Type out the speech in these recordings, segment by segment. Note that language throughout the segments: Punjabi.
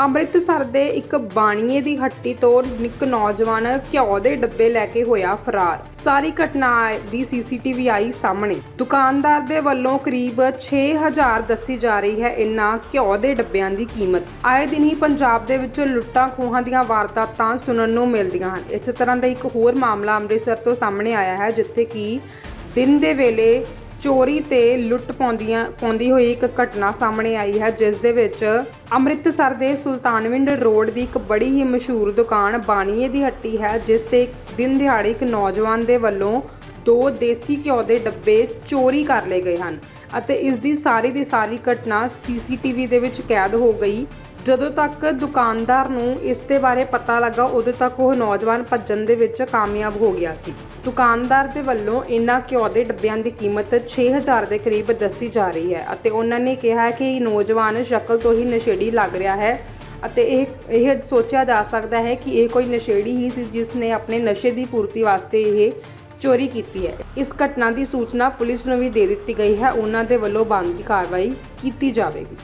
ਅੰਮ੍ਰਿਤਸਰ ਦੇ ਇੱਕ ਬਾਣੀਏ ਦੀ ਹੱਟੀ ਤੋਂ ਇੱਕ ਨੌਜਵਾਨ ਘਿਓ ਦੇ ਡੱਬੇ ਲੈ ਕੇ ਹੋਇਆ ਫਰਾਰ। ਸਾਰੀ ਘਟਨਾ ਦੀ ਸੀਸੀਟੀਵੀ ਆਈ ਸਾਹਮਣੇ। ਦੁਕਾਨਦਾਰ ਦੇ ਵੱਲੋਂ ਕਰੀਬ 6000 ਦੱਸੀ ਜਾ ਰਹੀ ਹੈ ਇਨ੍ਹਾਂ ਘਿਓ ਦੇ ਡੱਬਿਆਂ ਦੀ ਕੀਮਤ। ਆਏ ਦਿਨ ਹੀ ਪੰਜਾਬ ਦੇ ਵਿੱਚ ਲੁੱਟਾਂ ਖੋਹਾਂ ਦੀਆਂ ਵਾਰਦਾਤਾਂ ਸੁਣਨ ਨੂੰ ਮਿਲਦੀਆਂ ਹਨ। ਇਸੇ ਤਰ੍ਹਾਂ ਦਾ ਇੱਕ ਹੋਰ ਮਾਮਲਾ ਅੰਮ੍ਰਿਤਸਰ ਤੋਂ ਸਾਹਮਣੇ ਆਇਆ ਹੈ, ਜਿੱਥੇ ਕਿ ਦਿਨ ਦੇ ਵੇਲੇ ਚੋਰੀ ਤੇ ਲੁੱਟ ਪਾਉਂਦੀਆਂ ਪਾਉਂਦੀ ਹੋਈ ਇੱਕ ਘਟਨਾ ਸਾਹਮਣੇ ਆਈ ਹੈ, ਜਿਸ ਦੇ ਵਿੱਚ ਅੰਮ੍ਰਿਤਸਰ ਦੇ ਸੁਲਤਾਨਵਿੰਡ ਰੋਡ ਦੀ ਇੱਕ ਬੜੀ ਹੀ ਮਸ਼ਹੂਰ ਦੁਕਾਨ ਬਾਣੀਏ ਦੀ ਹੱਟੀ ਹੈ, ਜਿਸ ਤੇ ਦਿਨ ਦਿਹਾੜੇ ਇੱਕ ਨੌਜਵਾਨ ਦੇ ਵੱਲੋਂ ਦੋ ਦੇਸੀ ਘਿਓ ਦੇ ਡੱਬੇ ਚੋਰੀ ਕਰ ਲਏ ਗਏ ਹਨ ਅਤੇ ਇਸ ਦੀ ਸਾਰੀ ਦੀ ਸਾਰੀ ਘਟਨਾ ਸੀਸੀਟੀਵੀ ਦੇ ਵਿੱਚ ਕੈਦ ਹੋ ਗਈ। ਜਦੋਂ ਤੱਕ ਦੁਕਾਨਦਾਰ ਨੂੰ ਇਸ ਦੇ ਬਾਰੇ ਪਤਾ ਲੱਗਾ, ਉਦੋਂ ਤੱਕ ਉਹ ਨੌਜਵਾਨ ਭੱਜਣ ਦੇ ਵਿੱਚ ਕਾਮਯਾਬ ਹੋ ਗਿਆ ਸੀ। ਦੁਕਾਨਦਾਰ ਦੇ ਵੱਲੋਂ ਇਨ੍ਹਾਂ ਘਿਓ ਦੇ ਡੱਬਿਆਂ ਦੀ ਕੀਮਤ 6000 ਦੇ ਕਰੀਬ ਦੱਸੀ ਜਾ ਰਹੀ ਹੈ ਅਤੇ ਉਹਨਾਂ ਨੇ ਕਿਹਾ ਕਿ ਇਹ ਨੌਜਵਾਨ ਸ਼ਕਲ ਤੋਂ ਹੀ ਨਸ਼ੇੜੀ ਲੱਗ ਰਿਹਾ ਹੈ ਅਤੇ ਇਹ ਇਹ ਸੋਚਿਆ ਜਾ ਸਕਦਾ ਹੈ ਕਿ ਇਹ ਕੋਈ ਨਸ਼ੇੜੀ ਹੀ ਸੀ ਜਿਸ ਨੇ ਆਪਣੇ ਨਸ਼ੇ ਦੀ ਪੂਰਤੀ ਵਾਸਤੇ ਇਹ ਚੋਰੀ ਕੀਤੀ ਹੈ। ਇਸ ਘਟਨਾ ਦੀ ਸੂਚਨਾ ਪੁਲਿਸ ਨੂੰ ਵੀ ਦੇ ਦਿੱਤੀ ਗਈ ਹੈ। ਉਹਨਾਂ ਦੇ ਵੱਲੋਂ ਬੰਦ ਦੀ ਕਾਰਵਾਈ ਕੀਤੀ ਜਾਵੇਗੀ।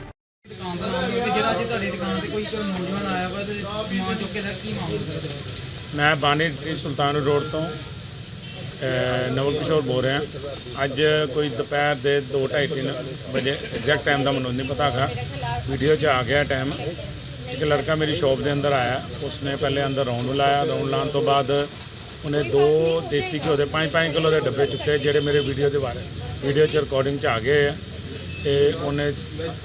ਤੁਹਾਡੀ ਦੁਕਾਨ ਤੇ ਕੋਈ ਕੋਈ ਨੌਜਵਾਨ ਆਇਆ ਵਾ ਤੇ ਸਮਾਨ ਚੁੱਕ ਕੇ ਲੈ ਕੀ ਮਾਮਲਾ ਮੈਂ ਬਾਨੀ ਟੀ ਸੁਲਤਾਨ ਰੋਡ ਤੋਂ ਨਵਲ ਕਿਸ਼ੋਰ ਬੋਲ ਰਿਹਾ। ਅੱਜ ਕੋਈ ਦੁਪਹਿਰ ਦੇ 2:30 ਵਜੇ ਐਗਜ਼ੈਕਟ ਟਾਈਮ ਦਾ ਮੈਨੂੰ ਨਹੀਂ ਪਤਾ ਹੈਗਾ। ਵੀਡੀਓ 'ਚ ਆ ਗਿਆ ਟਾਈਮ ਇੱਕ ਲੜਕਾ ਮੇਰੀ ਸ਼ਾਪ ਦੇ ਅੰਦਰ ਆਇਆ। ਉਸਨੇ ਪਹਿਲੇ ਅੰਦਰ ਰਾਉਂਡ ਲਾਇਆ। ਰਾਉਂਡ ਲਾਉਣ ਤੋਂ ਬਾਅਦ ਉਹਨੇ ਦੋ ਦੇਸੀ ਘਿਓ ਦੇ 5-5 ਕਿਲੋ ਦੇ ਡੱਬੇ ਚੁੱਕੇ, ਜਿਹੜੇ ਮੇਰੇ ਵੀਡੀਓ ਦੇ ਬਾਰੇ। ਵੀਡੀਓ 'ਚ ਰਿਕਾਰਡਿੰਗ 'ਚ ਆ ਗਏ ਆ। ਤੇ ਉਹਨੇ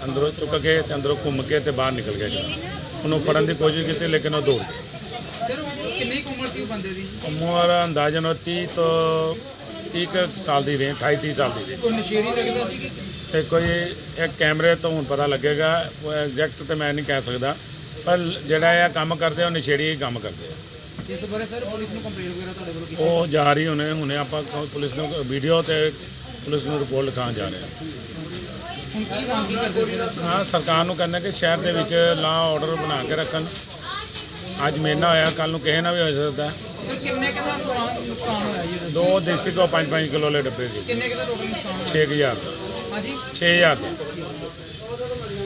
ਅੰਦਰੋਂ ਚੁੱਕ ਕੇ ਤੇ ਅੰਦਰੋਂ ਘੁੰਮ ਕੇ ਤੇ ਬਾਹਰ ਨਿਕਲ ਗਿਆ ਉਹਨੂੰ ਫੜਨ ਦੀ ਕੋਸ਼ਿਸ਼ ਕੀਤੀ ਲੇਕਿਨ ਉਹ ਦੌੜ ਗਿਆ ਸਰ ਕਿੰਨੀ ਕੁ ਉਮਰ ਸੀ ਉਹ ਬੰਦੇ ਦੀ? ਉਮਰ ਅੰਦਾਜ਼ਨ 30 ਤੋਂ 30 ਕੁ ਸਾਲ ਦੀ ਰੇਂਜ 28 30 ਸਾਲ ਦੀ। ਕੋਈ ਨਸ਼ੇੜੀ ਲੱਗਦਾ ਸੀ? ਕਿ ਤੇ ਕੋਈ ਇੱਕ ਕੈਮਰੇ ਤੋਂ ਹੁਣ ਪਤਾ ਲੱਗੇਗਾ ਉਹ ਐਗਜ਼ੈਕਟ ਤੇ ਮੈਂ ਨਹੀਂ ਕਹਿ ਸਕਦਾ ਪਰ ਜਿਹੜਾ ਇਹ ਕੰਮ ਕਰਦੇ ਉਹ ਨਸ਼ੇੜੀ ਹੀ ਕੰਮ ਕਰਦੇ ਆ। ਇਸ ਬਾਰੇ ਸਰ ਪੁਲਿਸ ਨੂੰ ਕੰਪਲੇਂਟ ਵਗੈਰਾ ਤੁਹਾਡੇ ਵੱਲੋਂ ਕੀਤੀ? ਉਹ ਜਾ ਰਹੀ ਹੁਣੇ ਹੁਣੇ ਆਪਾਂ ਪੁਲਿਸ ਨੂੰ ਵੀਡੀਓ ਤੇ ਪੁਲਿਸ ਨੂੰ ਰਿਪੋਰਟ ਲਿਖਾਉਣ ਜਾ ਰਹੇ ਆ। ਹਾਂ ਸਰਕਾਰ ਨੂੰ ਕਹਿੰਦਾ ਕਿ ਸ਼ਹਿਰ ਦੇ ਵਿੱਚ ਲਾ ਆਰਡਰ ਬਣਾ ਕੇ ਰੱਖਣ। ਅੱਜ ਮੇਰੇ ਨਾਲ ਹੋਇਆ ਕੱਲ ਨੂੰ ਕਿਸੇ ਨਾਲ ਵੀ ਹੋ ਸਕਦਾ। ਸਰ ਕਿੰਨੇ ਕੁ ਦਾ ਸਮਾਨ ਨੁਕਸਾਨ ਹੋਇਆ ਜੀ? ਦੋ ਦੇਸੀ ਕੋ 5-5 ਕਿਲੋ ਲੈ ਡੱਬੇ ਦੇ ਕਿੰਨੇ ਕੁ ਦਾ ਟੋਟਲ ਨੁਕਸਾਨ ਹੋਇਆ? 6000 ਹਾਂਜੀ। 6000 ਦਾ।